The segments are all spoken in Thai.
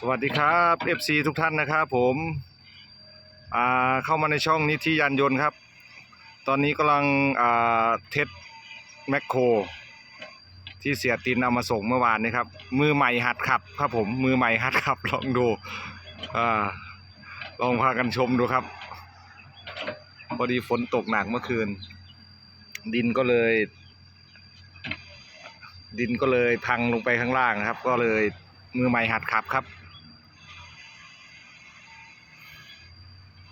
สวัสดีครับ FC ทุกท่านนะครับผมอ่าเข้ามาในช่องนิธิยานยนต์ครับ ตอนนี้กำลังอ่าเทสแมคโคร ที่เสียตินเอามาส่งเมื่อวานนี้ครับ มือใหม่หัดขับครับผมมือใหม่หัดขับลองดูอ่าลองพากันชมดูครับ พอดีฝนตกหนักเมื่อคืน ดินก็เลย ดินก็เลยพังลงไปข้างล่างครับ ก็เลยมือใหม่หัดขับครับ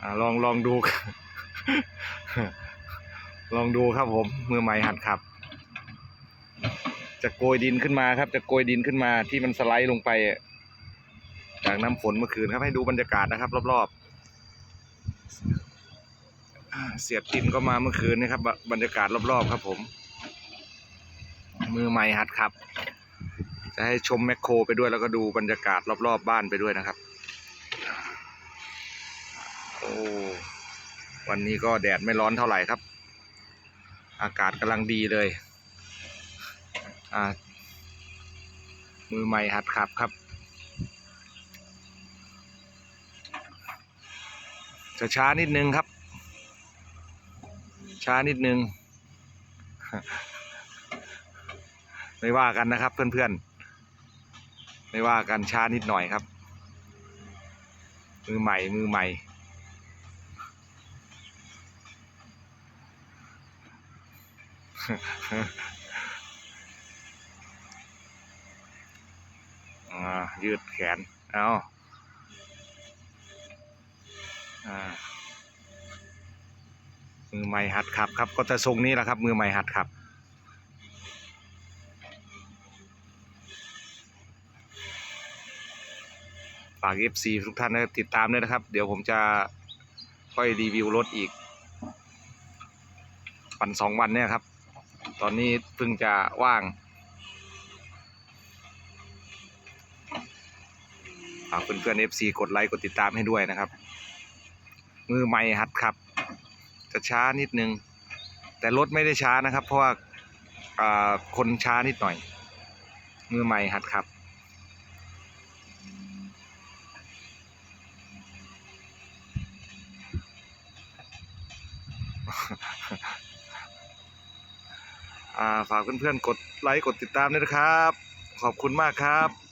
อาลองลองดู ลองดูครับผม มือใหม่หัดขับ จะโกยดินขึ้นมาครับ จะโกยดินขึ้นมาที่มันสไลด์ลงไป จากน้ำฝนเมื่อคืนครับ ให้ดูบรรยากาศนะครับ รอบๆ เสียบดินก็มาเมื่อคืนนะครับบบรรยากาศรอบๆครับผม มือใหม่หัดขับ จะให้ชมแมคโครไปด้วยแล้วก็ดูบรรยากาศรอบๆบบ้านไปด้วยนะครับ โอ้วันนี้ก็แดดไม่ร้อนเท่าไหร่ครับ อากาศกำลังดีเลย อ่า มือใหม่หัดขับครับ จะช้านิดนึงครับ ช้านิดนึง ไม่ว่ากันนะครับเพื่อนๆ ไม่ว่ากันช้านิดหน่อยครับ มือใหม่มือใหม่ อ่า ยืดแขน เอาอมือใหม่หัดขับครับ ก็จะทรงนี้แหละครับ มือใหม่หัดขับ ฝาก FC ทุกท่านนะติดตามด้วยนะครับ เดี๋ยวผมจะค่อยรีวิวรถอีกวันสองวันเนี่ยครับ ตอนนี้เพิ่งจะว่างฝากเพื่อนๆ FC กดไลค์ กดติดตามให้ด้วยนะครับ มือใหม่หัดขับ จะช้านิดนึง แต่รถไม่ได้ช้านะครับ เพราะว่าคนช้านิดหน่อย มือใหม่หัดขับ ฝากเพื่อนๆกดไลค์กดติดตามด้วยนะครับ ขอบคุณมากครับ